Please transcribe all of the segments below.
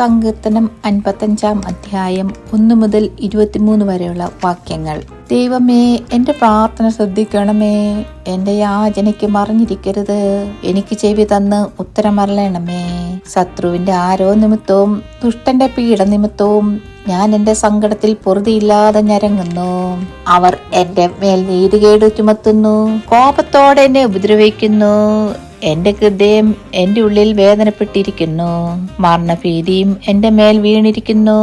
സങ്കീർത്തനം അൻപത്തഞ്ചാം അധ്യായം ഒന്ന് മുതൽ ഇരുപത്തിമൂന്ന് വരെയുള്ള വാക്യങ്ങൾ. ദൈവമേ എന്റെ പ്രാർത്ഥന ശ്രദ്ധിക്കണമേ. എന്റെ യാചനയ്ക്ക് മറിഞ്ഞിരിക്കരുത്. എനിക്ക് ചെവി തന്ന് ഉത്തരമറിയണമേ ശത്രുവിന്റെ ആരോ നിമിത്തവും ദുഷ്ടന്റെ പീഡ നിമിത്തവും ഞാൻ എന്റെ സങ്കടത്തിൽ പൊറുതിയില്ലാതെ ഞരങ്ങുന്നു. അവർ എന്റെ മേൽ നീതികേട് ചുമത്തുന്നു. കോപത്തോടെ എന്നെ ഉപദ്രവിക്കുന്നു. എന്റെ ഹൃദയം എന്റെ ഉള്ളിൽ വേദനപ്പെട്ടിരിക്കുന്നു. മരണഭീതിയും എന്റെ മേൽ വീണിരിക്കുന്നു.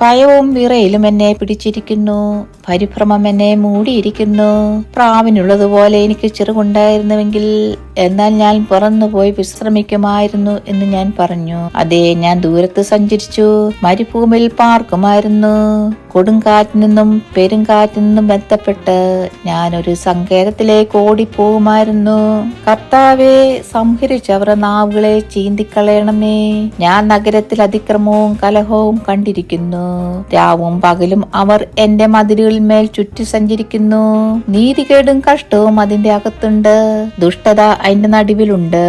ഭയവും വിറയിലും എന്നെ പിടിച്ചിരിക്കുന്നു. പരിഭ്രമം എന്നെ മൂടിയിരിക്കുന്നു. പ്രാവിനുള്ളതുപോലെ എനിക്ക് ചെറുകുണ്ടായിരുന്നുവെങ്കിൽ എന്നാൽ ഞാൻ പുറന്നുപോയി വിശ്രമിക്കുമായിരുന്നു എന്ന് ഞാൻ പറഞ്ഞു. അതെ ഞാൻ ദൂരത്ത് സഞ്ചരിച്ചു. മരുഭൂമിയിൽ പാർക്കുമായിരുന്നു. കൊടുങ്കാറ്റിൽ നിന്നും പെരുങ്കാറ്റിൽ നിന്നും ബന്ധപ്പെട്ട് ഞാൻ ഒരു സങ്കേതത്തിലേക്ക് ഓടിപ്പോകുമായിരുന്നു കർത്താവെ സംഹരിച്ചവർ നാവുകളെ ചീന്തിക്കളയണമേ. ഞാൻ നഗരത്തിൽ അതിക്രമവും കലഹവും കണ്ടിരിക്കുന്നു. രാവും പകലും അവർ എന്റെ മതിലുകളിന്മേൽ ചുറ്റി സഞ്ചരിക്കുന്നു. നീതികേടും കഷ്ടവും അതിന്റെ അകത്തുണ്ട്. ദുഷ്ടത അതിന്റെ നടുവിലുണ്ട്.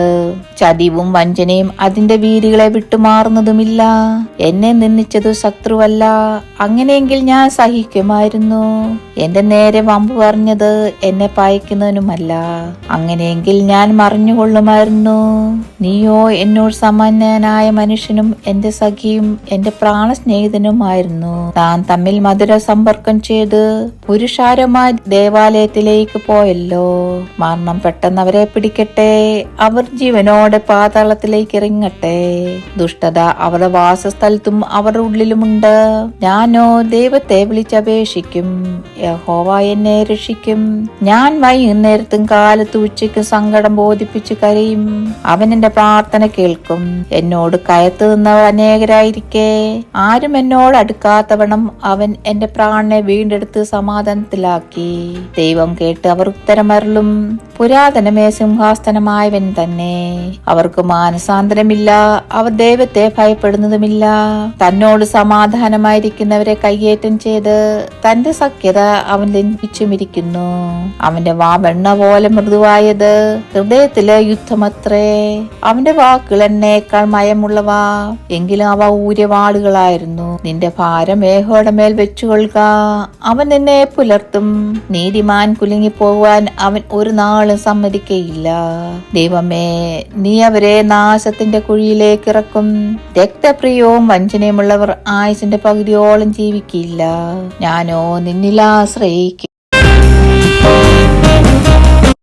ചതിവും വഞ്ചനയും അതിന്റെ വീരികളെ വിട്ടുമാറുന്നതുമില്ല എന്നെ നിന്ദിച്ചത് ശത്രുവല്ല. അങ്ങനെയെങ്കിൽ ഞാൻ സഹിക്കുമായിരുന്നു. എന്റെ നേരെ വമ്പ് പറഞ്ഞത് എന്നെ പായിക്കുന്നതിനുമല്ല അങ്ങനെയെങ്കിൽ ഞാൻ മറിഞ്ഞുകൊള്ളുമായിരുന്നു. നീയോ എന്നോട് സമാന്യനായ മനുഷ്യനും എന്റെ സഖിയും എന്റെ പ്രാണസ്നേഹിതനുമായിരുന്നു. താൻ തമ്മിൽ മധുര സമ്പർക്കം ചെയ്ത് പുരുഷാരമായി ദേവാലയത്തിലേക്ക് പോയല്ലോ. മരണം പെട്ടെന്ന് അവരെ പിടിക്കട്ടെ അവർ ജീവനോടെ പാതാളത്തിലേക്ക് ഇറങ്ങട്ടെ. ദുഷ്ടത അവരുടെ വാസസ്ഥലത്തും അവരുടെ ഉള്ളിലുമുണ്ട്. ഞാനോ ദൈവത്തെ വിളിച്ചപേക്ഷിക്കും. യഹോവ എന്നെ രക്ഷിക്കും. ഞാൻ വൈകുന്നേരത്തും കാലത്ത് ഉച്ചയ്ക്ക് സങ്കടം ബോധിപ്പിച്ച് കരയും. അവൻ എന്റെ പ്രാർത്ഥന കേൾക്കും. എന്നോട് കയത്ത് നിന്നവർ അനേകരായിരിക്കെ. ആരും എന്നോട് അടുക്കാത്തവണ്ണം അവൻ എന്റെ പ്രാണനെ വീണ്ടെടുത്ത് സമാധാനത്തിലാക്കി. ദൈവം കേട്ട് അവർ ഉത്തരമരളും. പുരാതനമേ സിംഹാസനമായവൻ തന്നെ. അവർക്ക് മാനസാന്തരമില്ല അവർ ദൈവത്തെ ഭയപ്പെടുന്നതുമില്ല. തന്നോട് സമാധാനമായിരിക്കുന്നവരെ കയ്യേറ്റം ചെയ്ത് തന്റെ സഖ്യത അവൻ ലംഘിച്ചുമിരിക്കുന്നു. അവന്റെ വാ വെണ്ണ പോലെ മൃദുവായത് ഹൃദയത്തിലെ യുദ്ധമത്രേ. അവന്റെ വാക്കുകൾ എന്നേക്കാൾ മയമുള്ളവ. എങ്കിലും അവ ഊര്യവാളുകളായിരുന്നു. നിന്റെ ഭാരം ഏഹോടെ മേൽ വെച്ചുകൊള്ളുക. അവൻ നിന്നെ പുലർത്തും. നീതിമാൻ കുലുങ്ങിപ്പോവാൻ അവൻ ഒരു നാളും സമ്മതിക്കയില്ല. ദൈവമേ നീ അവരെ നാശത്തിന്റെ കുഴിയിലേക്ക് ഇറക്കും. രക്തപ്രിയവും വഞ്ചനയുമുള്ളവർ ആയുസിന്റെ പകുതിയോളം ജീവിക്കില്ല. ഞാനോ നിന്നിലാശ്രയിക്കും